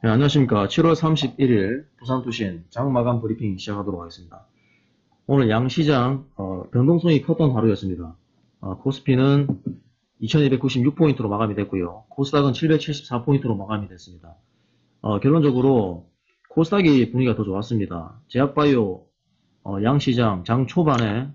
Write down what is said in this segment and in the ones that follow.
네, 안녕하십니까. 7월 31일 부산투신 장마감 브리핑 시작하도록 하겠습니다. 오늘 양시장 어, 변동성이 컸던 하루였습니다. 어, 코스피는 2296포인트로 마감이 됐고요. 코스닥은 774포인트로 마감이 됐습니다. 어, 결론적으로 코스닥이 분위기가 더 좋았습니다. 제약바이오 어, 양시장 장 초반에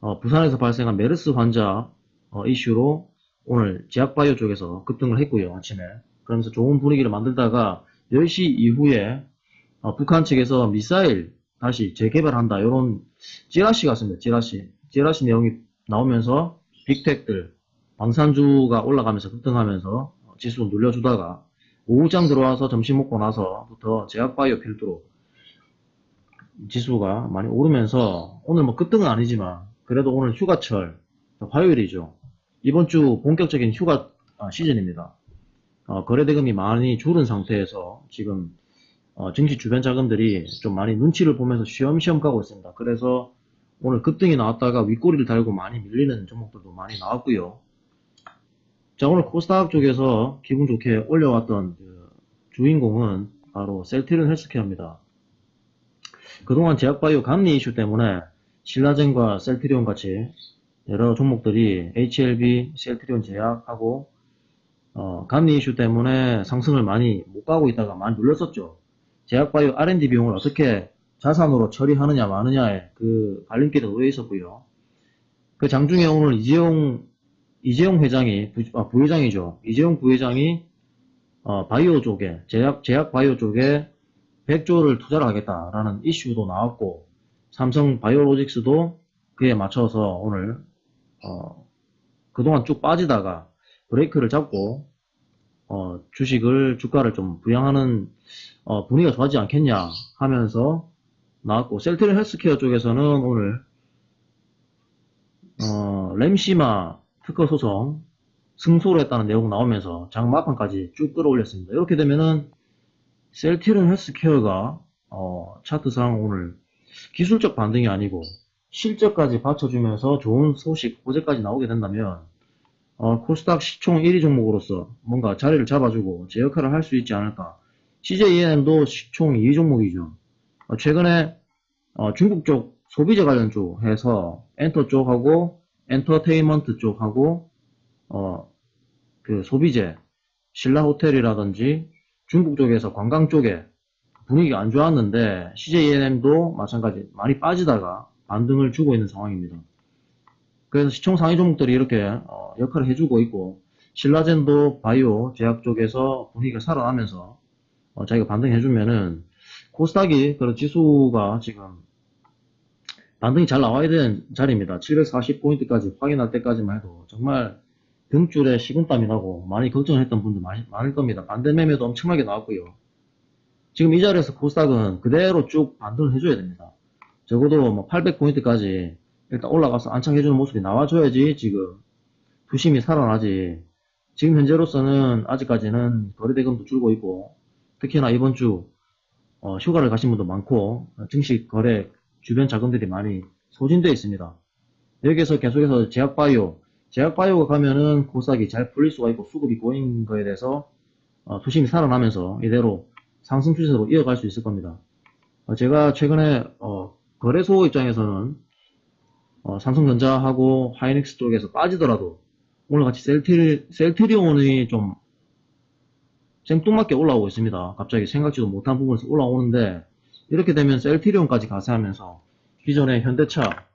어, 부산에서 발생한 메르스 환자 어, 이슈로 오늘 제약바이오 쪽에서 급등을 했고요. 아침에. 그러면서 좋은 분위기를 만들다가 10시 이후에 어, 북한 측에서 미사일 다시 재개발한다. 이런 찌라시 같습니다. 찌라시. 찌라시 내용이 나오면서 빅텍들, 방산주가 올라가면서 급등하면서 어, 지수 눌려주다가 오후장 들어와서 점심 먹고 나서부터 제약바이오 필두로 지수가 많이 오르면서 오늘 뭐 급등은 아니지만 그래도 오늘 휴가철 화요일이죠. 이번 주 본격적인 휴가 아, 시즌입니다. 어, 거래대금이 많이 줄은 상태에서 지금 어, 증시 주변 자금들이 좀 많이 눈치를 보면서 쉬엄쉬엄 가고 있습니다. 그래서 오늘 급등이 나왔다가 윗꼬리를 달고 많이 밀리는 종목들도 많이 나왔고요. 자 오늘 코스닥 쪽에서 기분 좋게 올려왔던 그 주인공은 바로 셀트리온 헬스케어입니다. 그동안 제약바이오 감리 이슈 때문에 신라젠과 셀트리온 같이 여러 종목들이 HLB, 셀트리온 제약하고 어, 감리 이슈 때문에 상승을 많이 못 가고 있다가 많이 눌렸었죠. 제약바이오 R&D 비용을 어떻게 자산으로 처리하느냐 마느냐에 그 갈림길에 놓여 있었고요. 그 장중에 오늘 이재용 이재용 회장이 부, 아, 부회장이죠. 이재용 부회장이 어, 바이오 쪽에 제약 제약 바이오 쪽에 100조를 투자를 하겠다라는 이슈도 나왔고 삼성 바이오로직스도 그에 맞춰서 오늘 어, 그동안 쭉 빠지다가 브레이크를 잡고 어, 주식을 주가를 좀 부양하는 어, 분위기가 좋아지지 않겠냐 하면서 나왔고 셀트리 헬스케어 쪽에서는 오늘 어, 램시마 특허 소송 승소를 했다는 내용 나오면서 장마판까지 쭉 끌어올렸습니다. 이렇게 되면은 셀트리온 헬스케어가 어, 차트상 오늘 기술적 반등이 아니고 실적까지 받쳐주면서 좋은 소식 호재까지 나오게 된다면 어, 코스닥 시총 1위 종목으로서 뭔가 자리를 잡아주고 제 역할을 할 수 있지 않을까. CJENM도 시총 2위 종목이죠. 어, 최근에 어, 중국 쪽 소비재 관련 쪽 해서 엔터 쪽하고 엔터테인먼트 쪽하고 어, 그 소비재 신라 호텔이라든지 중국 쪽에서 관광 쪽에 분위기가 안 좋았는데 CJENM도 마찬가지 많이 빠지다가 반등을 주고 있는 상황입니다. 그래서 시총 상위 종목들이 이렇게 어, 역할을 해주고 있고 신라젠도 바이오 제약 쪽에서 분위기가 살아나면서 어, 자기가 반등해주면은 코스닥이 그런 지수가 지금 반등이 잘 나와야 되는 자리입니다. 740포인트까지 확인할 때까지만 해도 정말 등줄에 식은땀이 나고 많이 걱정을 했던 분들 많이, 많을 겁니다. 반대 매매도 엄청나게 나왔고요. 지금 이 자리에서 코스닥은 그대로 쭉 반등을 해줘야 됩니다. 적어도 뭐 800포인트까지 일단 올라가서 안착해주는 모습이 나와줘야지 지금 부심이 살아나지. 지금 현재로서는 아직까지는 거래대금도 줄고 있고 특히나 이번 주 어, 휴가를 가신 분도 많고 어, 증시 거래 주변 자금들이 많이 소진되어 있습니다. 여기에서 계속해서 제약바이오 제약바이오가 가면은 코스닥이 잘 풀릴 수가 있고 수급이 고인 거에 대해서 어, 투심이 살아나면서 이대로 상승 추세로 이어갈 수 있을 겁니다. 어, 제가 최근에 어, 거래소 입장에서는 어, 삼성전자하고 하이닉스 쪽에서 빠지더라도 오늘같이 셀트리, 셀트리온이 좀 생뚱맞게 올라오고 있습니다. 갑자기 생각지도 못한 부분에서 올라오는데 이렇게 되면 셀트리온까지 가세하면서 기존의 현대차,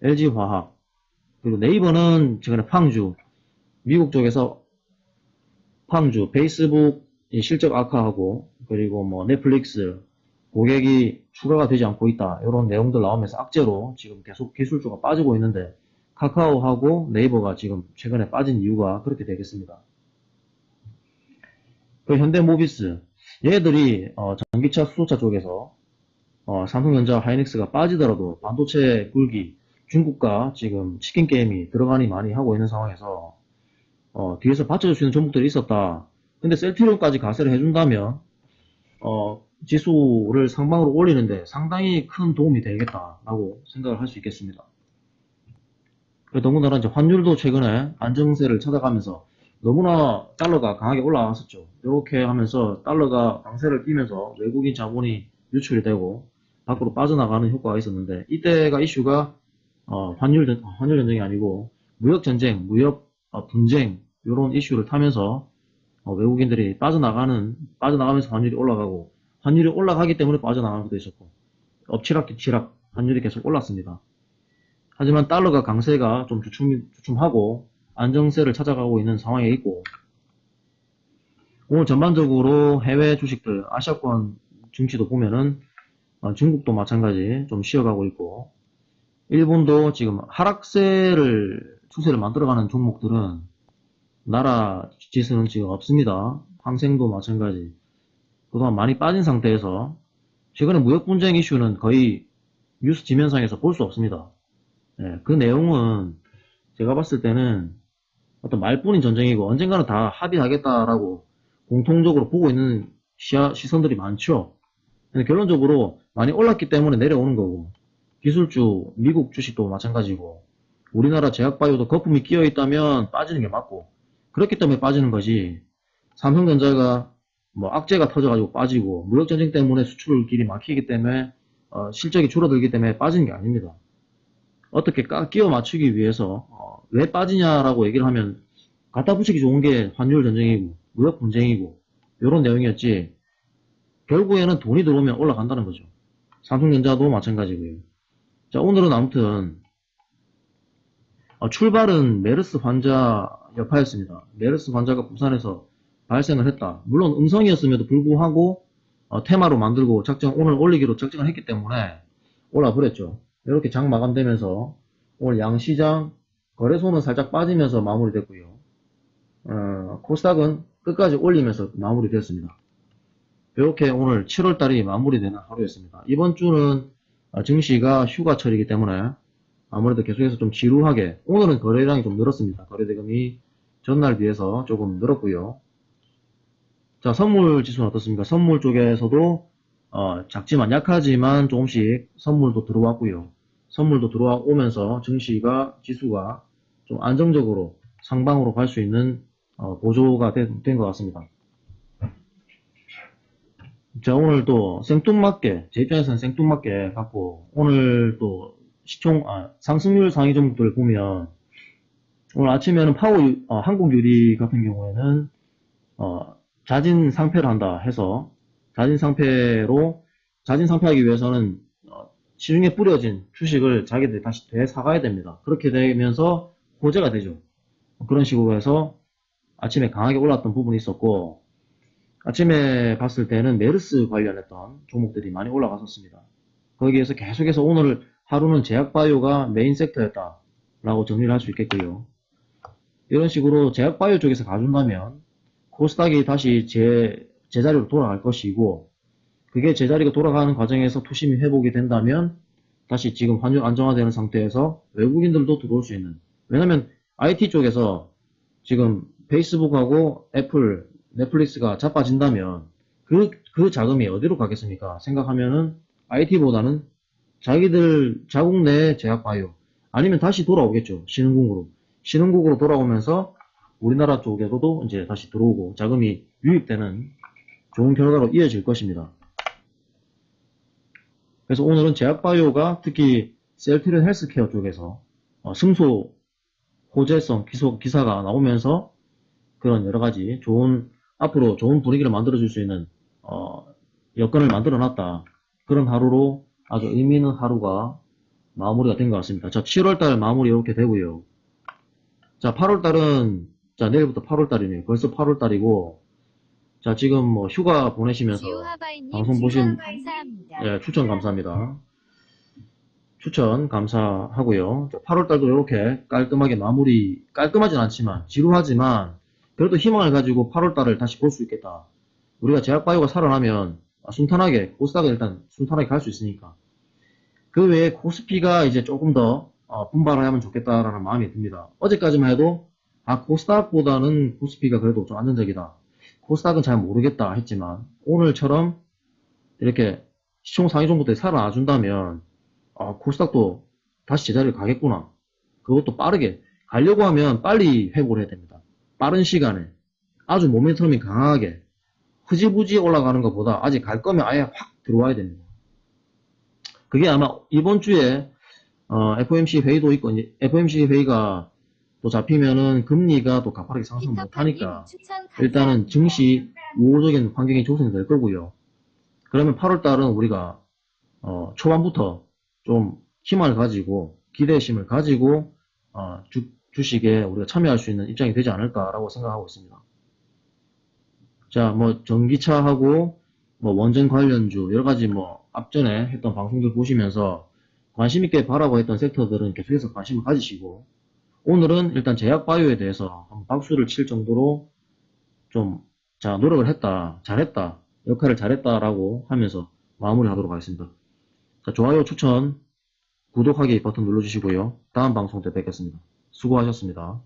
LG화학, 그리고 네이버는 최근에 팡주, 미국 쪽에서 팡주, 페이스북 실적 악화하고 그리고 뭐 넷플릭스 고객이 추가가 되지 않고 있다. 이런 내용들 나오면서 악재로 지금 계속 기술주가 빠지고 있는데 카카오하고 네이버가 지금 최근에 빠진 이유가 그렇게 되겠습니다. 그 현대모비스 얘들이 어, 전기차 수소차 쪽에서 어, 삼성전자 하이닉스가 빠지더라도 반도체 굴기 중국과 지금 치킨 게임이 들어가니 많이 하고 있는 상황에서 어, 뒤에서 받쳐줄 수 있는 종목들이 있었다. 근데 셀트리온까지 가세를 해준다면 어, 지수를 상방으로 올리는데 상당히 큰 도움이 되겠다라고 생각을 할 수 있겠습니다. 더군다나 이제 환율도 최근에 안정세를 찾아가면서 너무나 달러가 강하게 올라왔었죠. 이렇게 하면서 달러가 강세를 띠면서 외국인 자본이 유출이 되고 밖으로 빠져나가는 효과가 있었는데 이때가 이슈가 어, 환율 전- 환율 전쟁이 아니고 무역 전쟁, 무역 어, 분쟁 이런 이슈를 타면서 어, 외국인들이 빠져나가는 빠져나가면서 환율이 올라가고 환율이 올라가기 때문에 빠져나가기도 있었고 엎치락 뒤치락 환율이 계속 올랐습니다. 하지만 달러가 강세가 좀 주춤, 주춤하고 안정세를 찾아가고 있는 상황에 있고 오늘 전반적으로 해외 주식들 아시아권 증시도 보면은 어, 중국도 마찬가지 좀 쉬어가고 있고 일본도 지금 하락세를 추세를 만들어가는 종목들은 나라 지수는 지금 없습니다. 항생도 마찬가지. 그동안 많이 빠진 상태에서 최근에 무역 분쟁 이슈는 거의 뉴스 지면상에서 볼 수 없습니다. 예, 그 내용은 제가 봤을 때는 어떤 말뿐인 전쟁이고 언젠가는 다 합의하겠다라고 공통적으로 보고 있는 시야- 시선들이 많죠. 근데 결론적으로 많이 올랐기 때문에 내려오는 거고 기술주 미국 주식도 마찬가지고 우리나라 제약바이오도 거품이 끼어 있다면 빠지는 게 맞고 그렇기 때문에 빠지는 거지 삼성전자가 뭐 악재가 터져가지고 빠지고 무역전쟁 때문에 수출 길이 막히기 때문에 어, 실적이 줄어들기 때문에 빠지는 게 아닙니다. 어떻게 까- 끼워 맞추기 위해서 어, 왜 빠지냐라고 얘기를 하면 갖다 붙이기 좋은 게 환율 전쟁이고 무역 분쟁이고 이런 내용이었지 결국에는 돈이 들어오면 올라간다는 거죠. 삼성전자도 마찬가지고요. 자 오늘은 아무튼 어, 출발은 메르스 환자 여파였습니다. 메르스 환자가 부산에서 발생을 했다. 물론 음성이었음에도 불구하고 어, 테마로 만들고 작정 오늘 올리기로 작정을 했기 때문에 올라 버렸죠. 이렇게 장 마감되면서 오늘 양시장 거래소는 살짝 빠지면서 마무리됐고요. 어, 코스닥은 끝까지 올리면서 마무리됐습니다. 이렇게 오늘 7월달이 마무리되는 하루였습니다. 이번 주는 어, 증시가 휴가철이기 때문에 아무래도 계속해서 좀 지루하게 오늘은 거래량이 좀 늘었습니다. 거래대금이 전날 비해서 조금 늘었고요. 자 선물 지수는 어떻습니까? 선물 쪽에서도 어, 작지만 약하지만 조금씩 선물도 들어왔고요. 선물도 들어오면서 증시가 지수가 좀 안정적으로 상방으로 갈 수 있는 어, 보조가 된 것 같습니다. 자 오늘 또 생뚱맞게 제 입장에서는 생뚱맞게 갖고 오늘 또 시총 아, 상승률 상위 종목들을 보면 오늘 아침에는 파워 유- 어, 한국유리 같은 경우에는 어, 자진 상패를 한다 해서 자진 상패로 자진 상패하기 위해서는 어, 시중에 뿌려진 주식을 자기들이 다시 되사가야 됩니다. 그렇게 되면서 호재가 되죠. 그런 식으로 해서 아침에 강하게 올랐던 부분이 있었고 아침에 봤을 때는 메르스 관련했던 종목들이 많이 올라갔었습니다. 거기에서 계속해서 오늘 하루는 제약바이오가 메인 섹터였다 라고 정리를 할 수 있겠고요. 이런 식으로 제약바이오 쪽에서 가준다면 코스닥이 다시 제, 제자리로 돌아갈 것이고 그게 제자리가 돌아가는 과정에서 투심이 회복이 된다면 다시 지금 환율 안정화되는 상태에서 외국인들도 들어올 수 있는 왜냐면 IT 쪽에서 지금 페이스북하고 애플, 넷플릭스가 자빠진다면 그, 그 자금이 어디로 가겠습니까? 생각하면은 IT보다는 자기들 자국 내 제약바이오 아니면 다시 돌아오겠죠. 신흥국으로. 신흥국으로 돌아오면서 우리나라 쪽에서도 이제 다시 들어오고 자금이 유입되는 좋은 결과로 이어질 것입니다. 그래서 오늘은 제약바이오가 특히 셀트리온 헬스케어 쪽에서 어, 승소 호재성 기소, 기사가 나오면서 그런 여러 가지 좋은 앞으로 좋은 분위기를 만들어 줄 수 있는 어, 여건을 만들어 놨다. 그런 하루로 아주 의미 있는 하루가 마무리가 된 것 같습니다. 자, 7월 달 마무리 이렇게 되고요. 자, 8월 달은 자 내일부터 8월달이네요. 벌써 8월달이고 자 지금 뭐 휴가 보내시면서 방송 보신-. 예, 추천 감사합니다. 추천 감사하고요. 8월달도 이렇게 깔끔하게 마무리, 깔끔하진 않지만, 지루하지만, 그래도 희망을 가지고 8월달을 다시 볼 수 있겠다. 우리가 제약바이오가 살아나면, 아, 순탄하게, 코스닥을 일단 순탄하게 갈 수 있으니까. 그 외에 코스피가 이제 조금 더, 어, 분발하면 좋겠다라는 마음이 듭니다. 어제까지만 해도, 아, 코스닥보다는 코스피가 그래도 좀 안정적이다. 코스닥은 잘 모르겠다 했지만, 오늘처럼 이렇게 시총 상위 종목들이 살아나 준다면 아, 코스닥도 다시 제자리를 가겠구나. 그것도 빠르게 가려고 하면 빨리 회복을 해야 됩니다. 빠른 시간에 아주 모멘텀이 강하게 흐지부지 올라가는 것보다 아직 갈 거면 아예 확 들어와야 됩니다. 그게 아마 이번 주에 어, FOMC 회의도 있고 FOMC 회의가 또 잡히면은 금리가 또 가파르게 상승 못하니까 일단은 증시 우호적인 환경이 조성될 거고요. 그러면 8월 달은 우리가 어, 초반부터 좀 희망을 가지고 기대심을 가지고 어, 주, 주식에 우리가 참여할 수 있는 입장이 되지 않을까라고 생각하고 있습니다. 자, 뭐 전기차하고 뭐 원전 관련주 여러 가지 뭐 앞전에 했던 방송들 보시면서 관심 있게 바라고 했던 섹터들은 계속해서 관심을 가지시고 오늘은 일단 제약 바이오에 대해서 박수를 칠 정도로 좀 자, 노력을 했다, 잘했다, 역할을 잘했다라고 하면서 마무리 하도록 하겠습니다. 자, 좋아요, 추천, 구독하기 버튼 눌러주시고요. 다음 방송 때 뵙겠습니다. 수고하셨습니다.